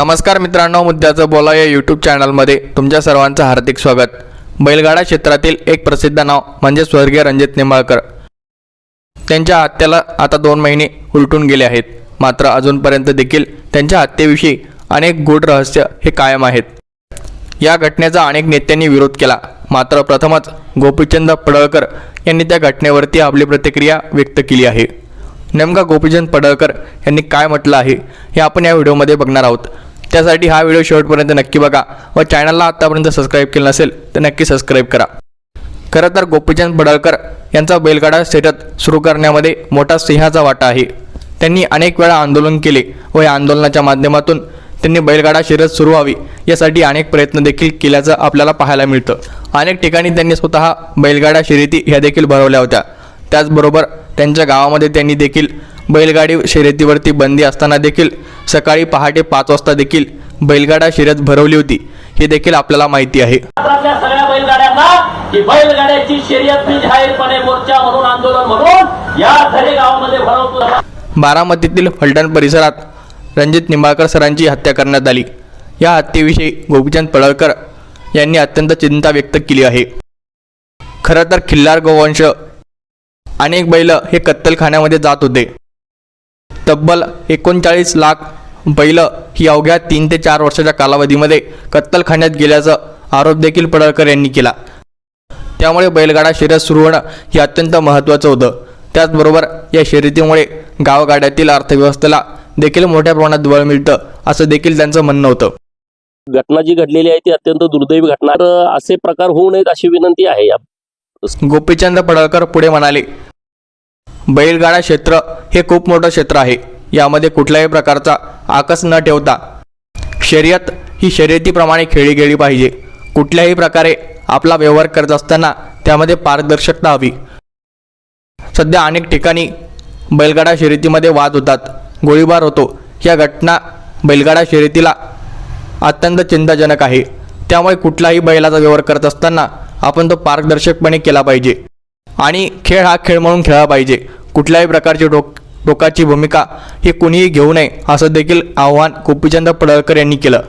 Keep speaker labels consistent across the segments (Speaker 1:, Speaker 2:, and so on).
Speaker 1: नमस्कार मित्रांनो मुद्द्याचं बोला या यूट्यूब चॅनलमध्ये तुमच्या सर्वांचं हार्दिक स्वागत. बैलगाडा क्षेत्रातील एक प्रसिद्ध नाव म्हणजे स्वर्गीय रणजित निंबाळकर. त्यांच्या हत्येला आता दोन महिने उलटून गेले आहेत. मात्र अजूनपर्यंत देखील त्यांच्या हत्येविषयी अनेक गूढ रहस्य हे कायम आहेत. या घटनेचा अनेक नेत्यांनी विरोध केला. मात्र प्रथमच गोपीचंद पडळकर यांनी त्या घटनेवरती आपली प्रतिक्रिया व्यक्त केली आहे. नेमका गोपीचंद पडळकर यांनी काय म्हटलं आहे हे आपण या व्हिडिओमध्ये बघणार आहोत. त्यासाठी हा व्हिडिओ शेवटपर्यंत नक्की बघा व चॅनलला आत्तापर्यंत सबस्क्राईब केलं नसेल तर नक्की सबस्क्राईब करा. खरं तर गोपीचंद पडळकर यांचा बैलगाडा शर्यत सुरू करण्यामध्ये मोठा सिंहाचा वाटा आहे. त्यांनी अनेक वेळा आंदोलन केले व या आंदोलनाच्या माध्यमातून त्यांनी बैलगाडा शर्यत सुरू व्हावी यासाठी अनेक प्रयत्न देखील केल्याचं आपल्याला पाहायला मिळतं. अनेक ठिकाणी त्यांनी स्वतः बैलगाडा शर्यती ह्या देखील भरवल्या होत्या. त्याचबरोबर त्यांच्या गावामध्ये त्यांनी देखील बैलगाडी शर्यतीवरती बंदी असताना देखील सकाळी पहाटे पाच वाजता देखील बैलगाडा शर्यत भरवली होती. हे देखील आपल्याला माहिती आहे.
Speaker 2: महाराष्ट्रातल्या सगळ्या बैलगाड्यांना की बैलगाड्याची शर्यत मी जाहीरपणे मोर्चा म्हणून आंदोलन म्हणून या झरे गावामध्ये भरवतो.
Speaker 1: बारामतीतील फलटण परिसरात रणजित निंबाळकर सरांची हत्या करण्यात आली. या हत्येविषयी गोपीचंद पडळकर यांनी अत्यंत चिंता व्यक्त केली आहे. खरं तर खिल्लार गोवंश अनेक बैल हे कत्तलखान्यामध्ये जात होते. तब्बल एकोणचाळीस लाख बैल ही अवघ्या तीन ते चार वर्षाच्या कालावधीमध्ये कत्तलखान्यात गेल्याचा आरोप देखील पडळकर यांनी केला. त्यामुळे बैलगाडा शर्यत सुरू होणं हे अत्यंत महत्त्वाचं होतं. त्याचबरोबर या शर्यतीमुळे गावगाड्यातील अर्थव्यवस्थेला देखील मोठ्या प्रमाणात बळ मिळतं असं देखील त्यांचं म्हणणं होतं.
Speaker 2: घटना जी घडलेली आहे ती अत्यंत दुर्दैवी घटना. असे प्रकार होऊ नयेत अशी विनंती आहे.
Speaker 1: गोपीचंद पडळकर पुढे म्हणाले बैलगाडा क्षेत्र हे खूप मोठं क्षेत्र आहे. यामध्ये कुठल्याही प्रकारचा आकस न ठेवता शर्यत ही शर्यतीप्रमाणे खेळली गेली पाहिजे. कुठल्याही प्रकारे आपला व्यवहार करत असताना त्यामध्ये पारदर्शकता हवी. सध्या अनेक ठिकाणी बैलगाडा शर्यतीमध्ये वाद होतात. गोळीबार होतो. या घटना बैलगाडा शर्यतीला अत्यंत चिंताजनक आहे. त्यामुळे कुठलाही बैलाचा व्यवहार करत असताना आपण तो पारदर्शकपणे केला पाहिजे. आणि खेळ हा खेळ म्हणून खेळला पाहिजे. कुठल्याही प्रकारची डोक टोकाची भूमिका ही कुणीही घेऊ नये असं देखील आव्हान गोपीचंद पडळकर यांनी केलं.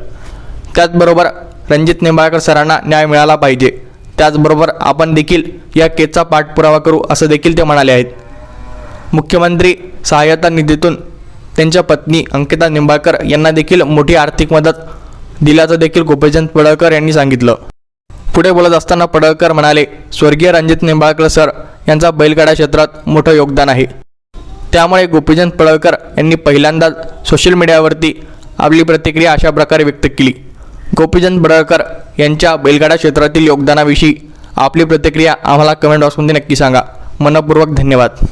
Speaker 1: त्याचबरोबर रणजित निंबाळकर सरांना न्याय मिळाला पाहिजे. त्याचबरोबर आपण देखील या केसचा पाठपुरावा करू असं देखील ते म्हणाले आहेत. मुख्यमंत्री सहाय्यता निधीतून त्यांच्या पत्नी अंकिता निंबाळकर यांना देखील मोठी आर्थिक मदत दिल्याचं देखील गोपीचंद पडळकर यांनी सांगितलं. पुढे बोलत असताना पडळकर म्हणाले स्वर्गीय रणजित निंबाळकर सर यांचा बैलगाडा क्षेत्रात मोठं योगदान आहे. त्यामुळे गोपीचंद पडळकर यांनी पहिल्यांदाच सोशल मीडियावरती आपली प्रतिक्रिया अशा प्रकारे व्यक्त केली. गोपीचंद पडळकर यांच्या बैलगाडा क्षेत्रातील योगदानाविषयी आपली प्रतिक्रिया आम्हाला कमेंट बॉक्समध्ये नक्की सांगा. मनपूर्वक धन्यवाद.